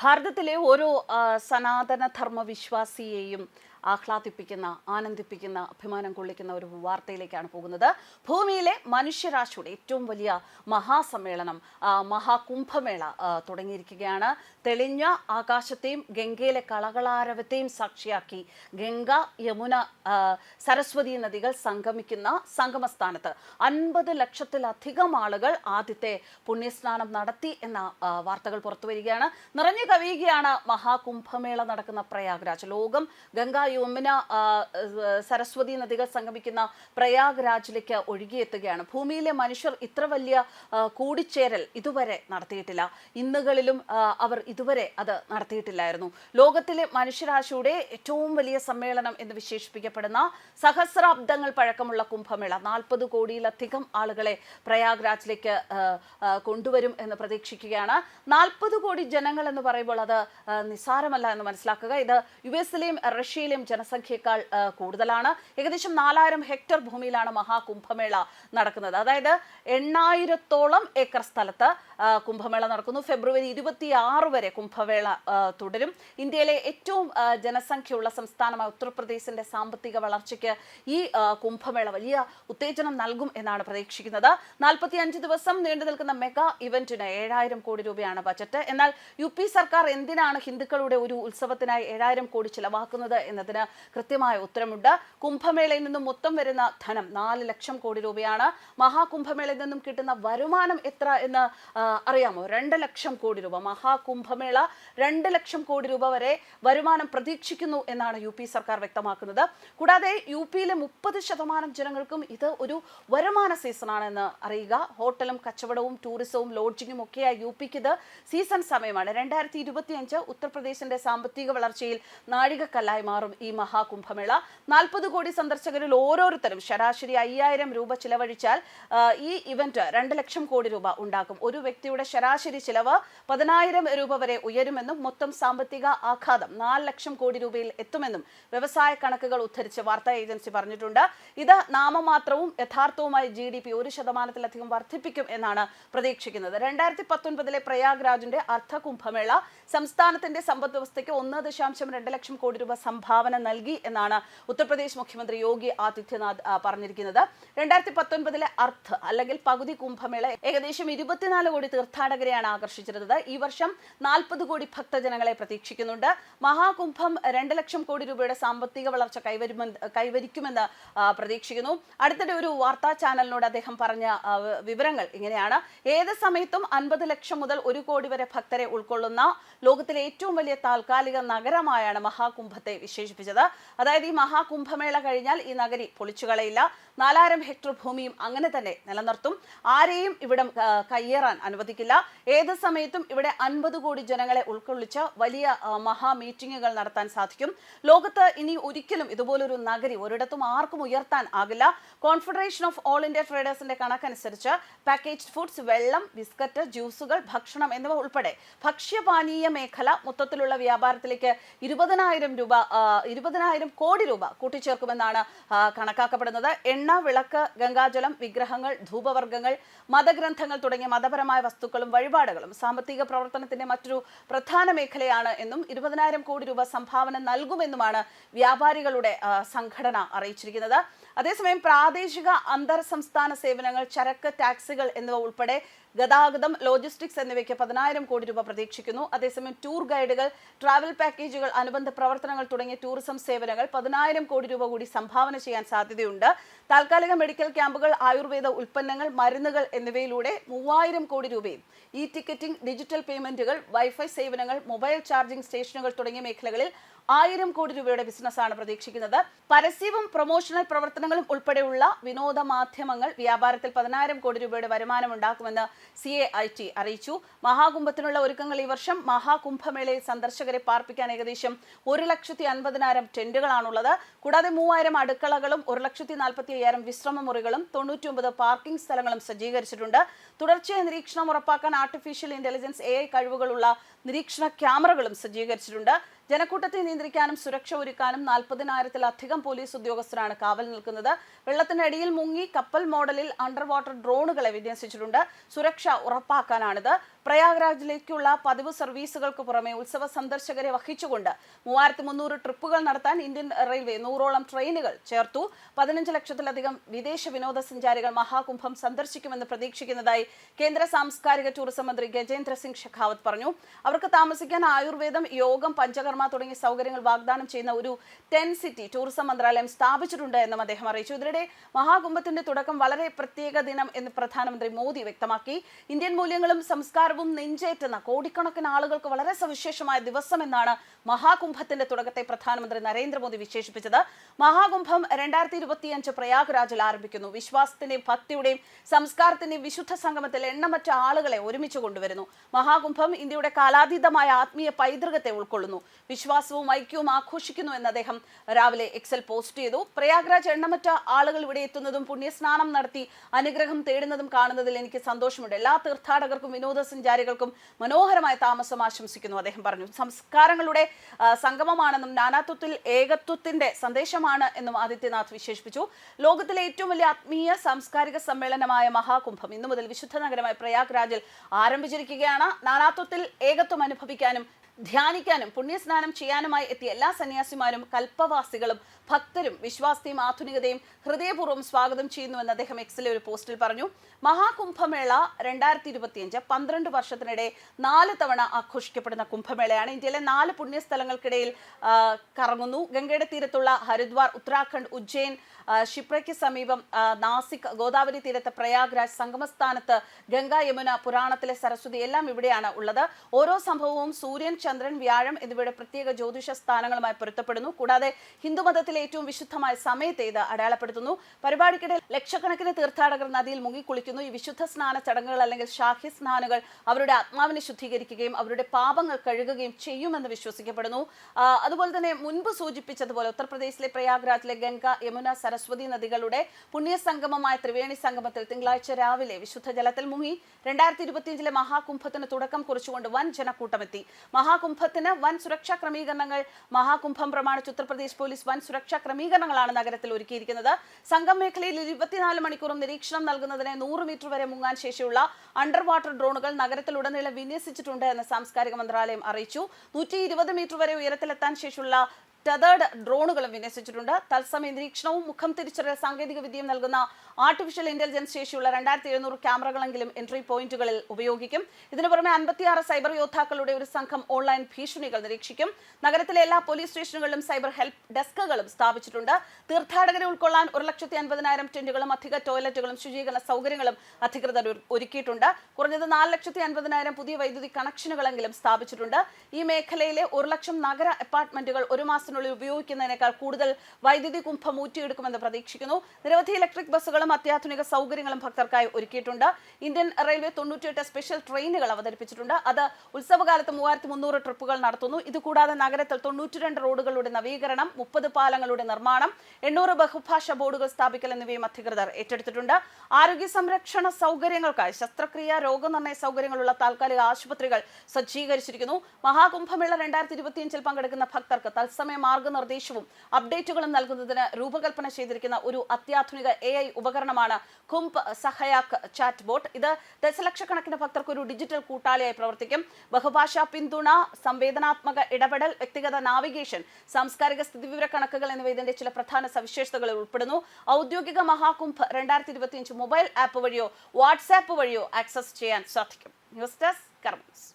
ഭാരതത്തിലെ ഓരോ സനാതന ധർമ്മ വിശ്വാസിയെയും ആഹ്ലാദിപ്പിക്കുന്ന ആനന്ദിപ്പിക്കുന്ന അഭിമാനം കൊള്ളിക്കുന്ന ഒരു വാർത്തയിലേക്കാണ് പോകുന്നത്. ഭൂമിയിലെ മനുഷ്യരാശിയുടെ ഏറ്റവും വലിയ മഹാസമ്മേളനം മഹാകുംഭമേള തുടങ്ങിയിരിക്കുകയാണ്. തെളിഞ്ഞ ആകാശത്തെയും ഗംഗയിലെ കളകളാരവത്തെയും സാക്ഷിയാക്കി ഗംഗ യമുന സരസ്വതി നദികൾ സംഗമിക്കുന്ന സംഗമസ്ഥാനത്ത് അൻപത് ലക്ഷത്തിലധികം ആളുകൾ ആദ്യത്തെ പുണ്യസ്നാനം നടത്തി എന്ന വാർത്തകൾ പുറത്തു വരികയാണ്. നിറഞ്ഞു കവിയുകയാണ് മഹാകുംഭമേള നടക്കുന്ന പ്രയാഗ്രാജ്. ലോകം ഗംഗ യമുന സരസ്വതി നദികൾ സംഗമിക്കുന്ന പ്രയാഗ്രാജിലേക്ക് ഒഴുകിയെത്തുകയാണ്. ഭൂമിയിലെ മനുഷ്യർ ഇത്ര വലിയ കൂടിച്ചേരൽ ഇതുവരെ നടത്തിയിട്ടില്ല. ഇന്നുകളിലും അവർ ഇതുവരെ അത് നടത്തിയിട്ടില്ലായിരുന്നു. ലോകത്തിലെ മനുഷ്യരാശിയുടെ ഏറ്റവും വലിയ സമ്മേളനം എന്ന് വിശേഷിപ്പിക്കപ്പെടുന്ന സഹസ്രാബ്ദങ്ങൾ പഴക്കമുള്ള കുംഭമേള നാൽപ്പത് കോടിയിലധികം ആളുകളെ പ്രയാഗ്രാജിലേക്ക് കൊണ്ടുവരും എന്ന് പ്രതീക്ഷിക്കുകയാണ്. നാൽപ്പത് കോടി ജനങ്ങൾ എന്ന് പറയുമ്പോൾ അത് നിസ്സാരമല്ല എന്ന് മനസ്സിലാക്കുക. ഇത് യു എസിലെയും റഷ്യയിലെയും ജനസംഖ്യയേക്കാൾ കൂടുതലാണ്. ഏകദേശം നാലായിരം ഹെക്ടർ ഭൂമിയിലാണ് മഹാകുംഭമേള നടക്കുന്നത്. അതായത് എണ്ണായിരത്തോളം ഏക്കർ സ്ഥലത്ത് കുംഭമേള നടക്കുന്നു. ഫെബ്രുവരി ഇരുപത്തി ആറ് വരെ കുംഭമേള തുടരും. ഇന്ത്യയിലെ ഏറ്റവും ജനസംഖ്യയുള്ള സംസ്ഥാനമായ ഉത്തർപ്രദേശിന്റെ സാമ്പത്തിക വളർച്ചയ്ക്ക് ഈ കുംഭമേള വലിയ ഉത്തേജനം നൽകും എന്നാണ് പ്രതീക്ഷിക്കുന്നത്. നാൽപ്പത്തി അഞ്ച് ദിവസം നീണ്ടു നിൽക്കുന്ന മെഗാ ഇവന്റിന് ഏഴായിരം കോടി രൂപയാണ് ബജറ്റ്. എന്നാൽ യു സർക്കാർ എന്തിനാണ് ഹിന്ദുക്കളുടെ ഒരു ഉത്സവത്തിനായി ഏഴായിരം കോടി ചിലവാക്കുന്നത് എന്നതിന് കൃത്യമായ ഉത്തരമുണ്ട്. കുംഭമേളയിൽ നിന്നും മൊത്തം വരുന്ന ധനം നാല് ലക്ഷം കോടി രൂപയാണ്. മഹാകുംഭമേളയിൽ നിന്നും കിട്ടുന്ന വരുമാനം എത്ര എന്ന് അറിയാമോ? രണ്ട് ലക്ഷം കോടി രൂപ. മഹാകുംഭമേള രണ്ട് ലക്ഷം കോടി രൂപ വരെ വരുമാനം പ്രതീക്ഷിക്കുന്നു എന്നാണ് യു പി സർക്കാർ വ്യക്തമാക്കുന്നത്. കൂടാതെ യു പിയിലെ മുപ്പത് ശതമാനം ജനങ്ങൾക്കും ഇത് ഒരു വരുമാന സീസണാണെന്ന് അറിയുക. ഹോട്ടലും കച്ചവടവും ടൂറിസവും ലോഡ്ജിങ്ങും ഒക്കെയായി യു പിക്ക് ഇത് സീസൺ സമയമാണ്. രണ്ടായിരത്തി ഇരുപത്തിയഞ്ച് ഉത്തർപ്രദേശിന്റെ സാമ്പത്തിക വളർച്ചയിൽ നാഴികക്കല്ലായി മാറും ഈ മഹാകുംഭമേള. നാൽപ്പത് കോടി സന്ദർശകരിൽ ഓരോരുത്തരും ശരാശരി അയ്യായിരം രൂപ ചിലവഴിച്ചാൽ ഈ ഇവന്റ് രണ്ട് ലക്ഷം കോടി രൂപ ഉണ്ടാക്കും. ഒരു വ്യക്തിയുടെ ശരാശരി ചിലവ് പതിനായിരം രൂപ വരെ ഉയരുമെന്നും മൊത്തം സാമ്പത്തിക ആഘാതം നാല് ലക്ഷം കോടി രൂപയിൽ എത്തുമെന്നും വ്യവസായ കണക്കുകൾ ഉദ്ധരിച്ച് വാർത്താ ഏജൻസി പറഞ്ഞിട്ടുണ്ട്. ഇത് നാമമാത്രവും യഥാർത്ഥവുമായി ജി ഡി പി ഒരു ശതമാനത്തിലധികം വർദ്ധിപ്പിക്കും എന്നാണ് പ്രതീക്ഷിക്കുന്നത്. രണ്ടായിരത്തി പത്തൊൻപതിലെ പ്രയാഗ്രാജിന്റെ അർദ്ധകുംഭമേള സംസ്ഥാനത്തിന്റെ സമ്പദ് വ്യവസ്ഥയ്ക്ക് ഒന്ന് ദശാംശം രണ്ട് ലക്ഷം കോടി രൂപ സംഭാവന നൽകി എന്നാണ് ഉത്തർപ്രദേശ് മുഖ്യമന്ത്രി യോഗി ആദിത്യനാഥ് പറഞ്ഞിരിക്കുന്നത്. രണ്ടായിരത്തി പത്തൊൻപതിലെ അർത്ഥ് അല്ലെങ്കിൽ പകുതി കുംഭമേള ഏകദേശം ഇരുപത്തിനാല് കോടി തീർത്ഥാടകരെയാണ് ആകർഷിച്ചിരുന്നത്. ഈ വർഷം നാൽപ്പത് കോടി ഭക്തജനങ്ങളെ പ്രതീക്ഷിക്കുന്നുണ്ട്. മഹാകുംഭം രണ്ട് ലക്ഷം കോടി രൂപയുടെ സാമ്പത്തിക വളർച്ച കൈവരുമെന്ന് കൈവരിക്കുമെന്ന് പ്രതീക്ഷിക്കുന്നു. അടുത്തിടെ ഒരു വാർത്താ ചാനലിനോട് അദ്ദേഹം പറഞ്ഞ വിവരങ്ങൾ ഇങ്ങനെയാണ്. ഏത് സമയത്തും അൻപത് ലക്ഷം മുതൽ ഒരു കോടി വരെ ഭക്തരെ ഉൾക്കൊള്ളുന്ന ലോകത്തിലെ ഏറ്റവും വലിയ താൽക്കാലിക നഗരമായാണ് മഹാകുംഭത്തെ വിശേഷിപ്പിച്ചത് അതായത് ഈ മഹാകുംഭമേള കഴിഞ്ഞാൽ ഈ നഗരി പൊളിച്ചുകളയില്ല നാലായിരം ഹെക്ടർ ഭൂമിയും അങ്ങനെ തന്നെ നിലനിർത്തും. ആരെയും ഇവിടം കയ്യേറാൻ അനുവദിക്കില്ല. ഏത് സമയത്തും ഇവിടെ അൻപത് കോടി ജനങ്ങളെ ഉൾക്കൊള്ളിച്ച് വലിയ മഹാ മീറ്റിംഗുകൾ നടത്താൻ സാധിക്കും. ലോകത്ത് ഇനി ഒരിക്കലും ഇതുപോലൊരു നഗരി ഒരിടത്തും ആർക്കും ഉയർത്താൻ ആകില്ല. കോൺഫെഡറേഷൻ ഓഫ് ഓൾ ഇന്ത്യ ട്രേഡേഴ്സിന്റെ കണക്കനുസരിച്ച് പാക്കേജ്ഡ് ഫുഡ്സ് വെള്ളം ബിസ്ക്കറ്റ് ജ്യൂസുകൾ ഭക്ഷണം എന്നിവ ഉൾപ്പെടെ ഭക്ഷ്യപാനീയ മേഖല മൊത്തത്തിലുള്ള വ്യാപാരത്തിലേക്ക് ഇരുപതിനായിരം രൂപ ഇരുപതിനായിരം കോടി രൂപ കൂട്ടിച്ചേർക്കുമെന്നാണ് കണക്കാക്കപ്പെടുന്നത്. എണ്ണ വിളക്ക് ഗംഗാജലം വിഗ്രഹങ്ങൾ ധൂപവർഗങ്ങൾ മതഗ്രന്ഥങ്ങൾ തുടങ്ങിയ മതപരമായ വസ്തുക്കളും വഴിപാടുകളും സാമ്പത്തിക പ്രവർത്തനത്തിന്റെ മറ്റൊരു പ്രധാന മേഖലയാണ് എന്നും ഇരുപതിനായിരം കോടി രൂപ സംഭാവന നൽകുമെന്നുമാണ് വ്യാപാരികളുടെ സംഘടന അറിയിച്ചിരിക്കുന്നത്. അതേസമയം പ്രാദേശിക അന്തർ സംസ്ഥാന സേവനങ്ങൾ ചരക്ക് ടാക്സികൾ എന്നിവ ഉൾപ്പെടെ ഗതാഗതം ലോജിസ്റ്റിക്സ് എന്നിവയ്ക്ക് പതിനായിരം കോടി രൂപ പ്രതീക്ഷിക്കുന്നു. അതേസമയം ടൂർ ഗൈഡുകൾ ട്രാവൽ പാക്കേജുകൾ അനുബന്ധ പ്രവർത്തനങ്ങൾ തുടങ്ങിയ ടൂറിസം സേവനങ്ങൾ പതിനായിരം കോടി രൂപ കൂടി സംഭാവന ചെയ്യാൻ സാധ്യതയുണ്ട്. താൽക്കാലിക മെഡിക്കൽ ക്യാമ്പുകൾ ആയുർവേദ ഉൽപ്പന്നങ്ങൾ മരുന്നുകൾ എന്നിവയിലൂടെ മൂവായിരം കോടി രൂപയും ഇ ടിക്കറ്റിംഗ് ഡിജിറ്റൽ പേയ്മെന്റുകൾ വൈഫൈ സേവനങ്ങൾ മൊബൈൽ ചാർജിംഗ് സ്റ്റേഷനുകൾ തുടങ്ങിയ മേഖലകളിൽ ആയിരം കോടി രൂപയുടെ ബിസിനസ്സാണ് പ്രതീക്ഷിക്കുന്നത്. പരസ്യവും പ്രൊമോഷണൽ പ്രവർത്തനങ്ങളും ഉൾപ്പെടെയുള്ള വിനോദ മാധ്യമങ്ങൾ വ്യാപാരത്തിൽ പതിനായിരം കോടി രൂപയുടെ വരുമാനം ഉണ്ടാക്കുമെന്ന് സി എ ഐ ടി അറിയിച്ചു. മഹാകുംഭത്തിനുള്ള ഒരുക്കങ്ങൾ ഈ വർഷം മഹാകുംഭമേളയിൽ സന്ദർശകരെ പാർപ്പിക്കാൻ ഏകദേശം ഒരു ലക്ഷത്തി അൻപതിനായിരം ടെന്റുകളാണുള്ളത്. കൂടാതെ മൂവായിരം അടുക്കളകളും ഒരു ലക്ഷത്തി നാൽപ്പത്തി അയ്യായിരം വിശ്രമ മുറികളും തൊണ്ണൂറ്റിയൊമ്പത് പാർക്കിംഗ് സ്ഥലങ്ങളും സജ്ജീകരിച്ചിട്ടുണ്ട്. തുടർച്ചയായ നിരീക്ഷണം ഉറപ്പാക്കാൻ ആർട്ടിഫിഷ്യൽ ഇന്റലിജൻസ് എ ഐ കഴിവുകളുള്ള നിരീക്ഷണ ക്യാമറകളും സജ്ജീകരിച്ചിട്ടുണ്ട്. ജനക്കൂട്ടത്തെ നിയന്ത്രിക്കാനും സുരക്ഷ ഒരുക്കാനും നാൽപ്പതിനായിരത്തിലധികം പോലീസ് ഉദ്യോഗസ്ഥരാണ് കാവൽ നിൽക്കുന്നത്. വെള്ളത്തിനടിയിൽ മുങ്ങി കപ്പൽ മോഡലിൽ അണ്ടർ വാട്ടർ ഡ്രോണുകളെ വിന്യസിച്ചിട്ടുണ്ട്. സുരക്ഷ ഉറപ്പാക്കാനാണിത്. പ്രയാഗ്രാജിലേക്കുള്ള പതിവ് സർവീസുകൾക്ക് പുറമെ ഉത്സവ സന്ദർശകരെ വഹിച്ചുകൊണ്ട് മൂവായിരത്തി മുന്നൂറ് ട്രിപ്പുകൾ നടത്താൻ ഇന്ത്യൻ റെയിൽവേ നൂറോളം ട്രെയിനുകൾ ചേർത്തു. പതിനഞ്ച് ലക്ഷത്തിലധികം വിദേശ വിനോദസഞ്ചാരികൾ മഹാകുംഭം സന്ദർശിക്കുമെന്ന് പ്രതീക്ഷിക്കുന്നതായി കേന്ദ്ര സാംസ്കാരിക ടൂറിസം മന്ത്രി ഗജേന്ദ്ര സിംഗ് ഷെഖാവത്ത് പറഞ്ഞു. അവർക്ക് താമസിക്കാൻ ആയുർവേദം യോഗം പഞ്ചകർമ്മ തുടങ്ങിയ സൗകര്യങ്ങൾ വാഗ്ദാനം ചെയ്യുന്ന ഒരു ടെൻ സിറ്റി ടൂറിസം മന്ത്രാലയം സ്ഥാപിച്ചിട്ടുണ്ട് എന്നും അദ്ദേഹം അറിയിച്ചു. ഇതിനിടെ മഹാകുംഭത്തിന്റെ തുടക്കം വളരെ പ്രത്യേക ദിനം എന്ന് പ്രധാനമന്ത്രി മോദി വ്യക്തമാക്കി. ഇന്ത്യൻ മൂല്യങ്ങളും സംസ്കാരവും നെഞ്ചേറ്റുന്ന കോടിക്കണക്കിന് ആളുകൾക്ക് വളരെ സവിശേഷമായ ദിവസം എന്നാണ് മഹാകുംഭത്തിന്റെ തുടക്കത്തെ പ്രധാനമന്ത്രി നരേന്ദ്രമോദി വിശേഷിപ്പിച്ചത് മഹാകുംഭം രണ്ടായിരത്തി ഇരുപത്തിയഞ്ച് പ്രയാഗ്രാജിൽ ആരംഭിക്കുന്നു വിശ്വാസത്തിന്റെയും ഭക്തിയുടെയും സംസ്കാരത്തിന്റെയും വിശുദ്ധ സംഗമത്തിൽ എണ്ണമറ്റ ആളുകളെ ഒരുമിച്ച് കൊണ്ടുവരുന്നു മഹാകുംഭം ഇന്ത്യയുടെ കാലാതീതമായ ആത്മീയ പൈതൃകത്തെ ഉൾക്കൊള്ളുന്നു വിശ്വാസവും ഐക്യവും ആഘോഷിക്കുന്നു എന്ന് അദ്ദേഹം രാവിലെ എക്സൽ പോസ്റ്റ് ചെയ്തു പ്രയാഗ്രാജ് എണ്ണമറ്റ ആളുകൾ ഇവിടെ എത്തുന്നതും പുണ്യസ്നാനം നടത്തി അനുഗ്രഹം തേടുന്നതും കാണുന്നതിൽ എനിക്ക് സന്തോഷമുണ്ട് എല്ലാ തീർത്ഥാടകർക്കും വിനോദസഞ്ചാരികൾക്കും മനോഹരമായ താമസം ആശംസിക്കുന്നു. അദ്ദേഹം പറഞ്ഞു സംസ്കാരങ്ങളുടെ സംഗമമാണെന്നും നാനാത്വത്തിൽ ഏകത്വത്തിന്റെ സന്ദേശമാണ് എന്നും ആദിത്യനാഥ് വിശേഷിപ്പിച്ചു. ലോകത്തിലെ ഏറ്റവും വലിയ ആത്മീയ സാംസ്കാരിക സമ്മേളനമായ മഹാകുംഭം ഇന്നു മുതൽ വിശുദ്ധ നഗരമായ പ്രയാഗ് രാജിൽ ആരംഭിച്ചിരിക്കുകയാണ്. നാനാത്വത്തിൽ ഏകത്വം അനുഭവിക്കാനും ധ്യാനിക്കാനും പുണ്യസ്നാനം ചെയ്യാനുമായി എത്തിയ എല്ലാ സന്യാസിമാരും കൽപ്പവാസികളും ഭക്തരും വിശ്വാസത്തെയും ആധുനികതയും ഹൃദയപൂർവം സ്വാഗതം ചെയ്യുന്നുവെന്ന് അദ്ദേഹം എക്സിലെ ഒരു പോസ്റ്റിൽ പറഞ്ഞു. മഹാകുംഭമേള രണ്ടായിരത്തി ഇരുപത്തിയഞ്ച് പന്ത്രണ്ട് വർഷത്തിനിടെ നാല് തവണ ആഘോഷിക്കപ്പെടുന്ന കുംഭമേളയാണ്. ഇന്ത്യയിലെ നാല് പുണ്യസ്ഥലങ്ങൾക്കിടയിൽ കറങ്ങുന്നു. ഗംഗയുടെ തീരത്തുള്ള ഹരിദ്വാർ ഉത്തരാഖണ്ഡ് ഉജ്ജയിൻ ഷിപ്രയ്ക്ക് സമീപം നാസിക് ഗോദാവരി തീരത്ത് പ്രയാഗ്രാജ് സംഗമസ്ഥാനത്ത് ഗംഗ യമുന പുരാണത്തിലെ സരസ്വതി എല്ലാം ഇവിടെയാണ് ഉള്ളത്. ഓരോ സംഭവവും സൂര്യൻ ചന്ദ്രൻ വ്യാഴം എന്നിവയുടെ പ്രത്യേക ജ്യോതിഷ സ്ഥാനങ്ങളുമായി പൊരുത്തപ്പെടുന്നു. കൂടാതെ ഹിന്ദുമതത്തിലെ ഏറ്റവും വിശുദ്ധമായ സമയത്തെ ഇത് അടയാളപ്പെടുത്തുന്നു. പരിപാടിക്കിടെ ലക്ഷക്കണക്കിന് തീർത്ഥാടകർ നദിയിൽ മുങ്ങിക്കുളിക്കുന്നു. ഈ വിശുദ്ധ സ്നാന ചടങ്ങുകൾ അല്ലെങ്കിൽ ഷാഹി സ്നാനുകൾ അവരുടെ ആത്മാവിനെ ശുദ്ധീകരിക്കുകയും അവരുടെ പാപങ്ങൾ കഴുകുകയും ചെയ്യുമെന്ന് വിശ്വസിക്കപ്പെടുന്നു. അതുപോലെ തന്നെ മുൻപ് സൂചിപ്പിച്ചതുപോലെ ഉത്തർപ്രദേശിലെ പ്രയാഗ്രാജിലെ ഗംഗ യമുന സരസ്വതി നദികളുടെ പുണ്യസംഗമമായ ത്രിവേണി സംഗമത്തിൽ തിങ്കളാഴ്ച രാവിലെ വിശുദ്ധ ജലത്തിൽ മുങ്ങി. രണ്ടായിരത്തി ഇരുപത്തിയഞ്ചിലെ മഹാകുംഭത്തിന് തുടക്കം കുറിച്ചുകൊണ്ട് വൻ ജനക്കൂട്ടമെത്തി. മഹാകുംഭത്തിന് വൻ സുരക്ഷാ ക്രമീകരണങ്ങൾ മഹാകുംഭം പ്രമാണിച്ച് ഉത്തർപ്രദേശ് പോലീസ് വൻ സുരക്ഷാ ക്രമീകരണങ്ങളാണ് നഗരത്തിൽ ഒരുക്കിയിരിക്കുന്നത്. സംഘം മേഖലയിൽ ഇരുപത്തിനാല് മണിക്കൂറും നിരീക്ഷണം നൽകുന്നതിന് നൂറ് മീറ്റർ വരെ മുങ്ങാൻ ശേഷിയുള്ള അണ്ടർ വാട്ടർ ഡ്രോണുകൾ നഗരത്തിലുടനീളം വിന്യസിച്ചിട്ടുണ്ട് എന്ന് സാംസ്കാരിക മന്ത്രാലയം അറിയിച്ചു. നൂറ്റി മീറ്റർ വരെ ഉയരത്തിലെത്താൻ ശേഷിയുള്ള ടെതേർഡ് ഡ്രോണുകളും വിന്യസിച്ചിട്ടുണ്ട്. തത്സമയ നിരീക്ഷണവും മുഖം തിരിച്ചറിയൽ സാങ്കേതിക വിദ്യയും നൽകുന്ന ആർട്ടിഫിഷ്യൽ ഇന്റലിജൻസ് ശേഷിയുള്ള രണ്ടായിരത്തി എഴുന്നൂറ് ക്യാമറകളെങ്കിലും എൻട്രി പോയിന്റുകളിൽ ഉപയോഗിക്കും. ഇതിനു പുറമെ അൻപത്തിയാറ് സൈബർ യോദ്ധാക്കളുടെ ഒരു സംഘം ഓൺലൈൻ ഭീഷണികൾ നിരീക്ഷിക്കും. നഗരത്തിലെ എല്ലാ പോലീസ് സ്റ്റേഷനുകളിലും സൈബർ ഹെൽപ്പ് ഡെസ്കുകളും സ്ഥാപിച്ചിട്ടുണ്ട്. തീർത്ഥാടകരെ ഉൾക്കൊള്ളാൻ ഒരു ലക്ഷത്തി അൻപതിനായിരം ടെന്റുകളും അധിക ടോയ്ലറ്റുകളും ശുചീകരണ സൗകര്യങ്ങളും അധികൃതർ ഒരുക്കിയിട്ടുണ്ട്. കുറഞ്ഞത് നാല് ലക്ഷത്തി അൻപതിനായിരം പുതിയ വൈദ്യുതി കണക്ഷനുകളെങ്കിലും സ്ഥാപിച്ചിട്ടുണ്ട്. ഈ മേഖലയിലെ ഒരു ലക്ഷം നഗര അപ്പാർട്ട്മെന്റുകൾ ഒരു മാസത്തിനുള്ളിൽ ഉപയോഗിക്കുന്നതിനേക്കാൾ കൂടുതൽ വൈദ്യുതി കുംഭം ഊറ്റിയെടുക്കുമെന്ന് പ്രതീക്ഷിക്കുന്നു. നിരവധി ഇലക്ട്രിക് ബസ്സുകളും അത്യാധുനിക സൗകര്യങ്ങളും ഭക്തർക്കായി ഒരുക്കിയിട്ടുണ്ട്. ഇന്ത്യൻ റെയിൽവേ തൊണ്ണൂറ്റിയെട്ട് സ്പെഷ്യൽ ട്രെയിനുകൾ അവതരിപ്പിച്ചിട്ടുണ്ട്. അത് ഉത്സവകാലത്ത് മൂവായിരത്തി മുന്നൂറ് ട്രിപ്പുകൾ നടത്തുന്നു. ഇതുകൂടാതെ നഗരത്തിൽ തൊണ്ണൂറ്റിരണ്ട് റോഡുകളുടെ നവീകരണം മുപ്പത് പാലങ്ങളുടെ നിർമ്മാണം എണ്ണൂറ് ബഹുഭാഷ ബോർഡുകൾ സ്ഥാപിക്കൽ എന്നിവയും അധികൃതർ ഏറ്റെടുത്തിട്ടുണ്ട്. ആരോഗ്യ സംരക്ഷണ സൗകര്യങ്ങൾക്കായി ശസ്ത്രക്രിയ രോഗനിർണയ സൗകര്യങ്ങളുള്ള താൽക്കാലിക ആശുപത്രികൾ സജ്ജീകരിച്ചിരിക്കുന്നു. മഹാകുംഭമേള രണ്ടായിരത്തി ഇരുപത്തിയഞ്ചിൽ പങ്കെടുക്കുന്ന ഭക്തർക്ക് തത്സമയ മാർഗനിർദ്ദേശവും അപ്ഡേറ്റുകളും നൽകുന്നതിന് രൂപകൽപ്പന ചെയ്തിരിക്കുന്ന ഒരു അത്യാധുനിക എ ഐ ഉപകരണമാണ് കുംഭ് സഹയാക് ചാറ്റ് ബോട്ട് ഇത് ദശലക്ഷക്കണക്കിന് ഭക്തർക്ക് ഒരു ഡിജിറ്റൽ കൂട്ടാളിയായി പ്രവർത്തിക്കും. ബഹുഭാഷാ പിന്തുണ സംവേദനാത്മക ഇടപെടൽ വ്യക്തിഗത നാവിഗേഷൻ സാംസ്കാരിക സ്ഥിതിവിവര കണക്കുകൾ എന്നിവ ഇതിന്റെ ചില പ്രധാന സവിശേഷതകളിൽ ഉൾപ്പെടുന്നു. ഔദ്യോഗിക മഹാകുംഭ് രണ്ടായിരത്തി ഇരുപത്തിയഞ്ച് മൊബൈൽ ആപ്പ് വഴിയോ വാട്സാപ്പ് വഴിയോ ആക്സസ് ചെയ്യാൻ സാധിക്കും. News desk കർമ്മസ്.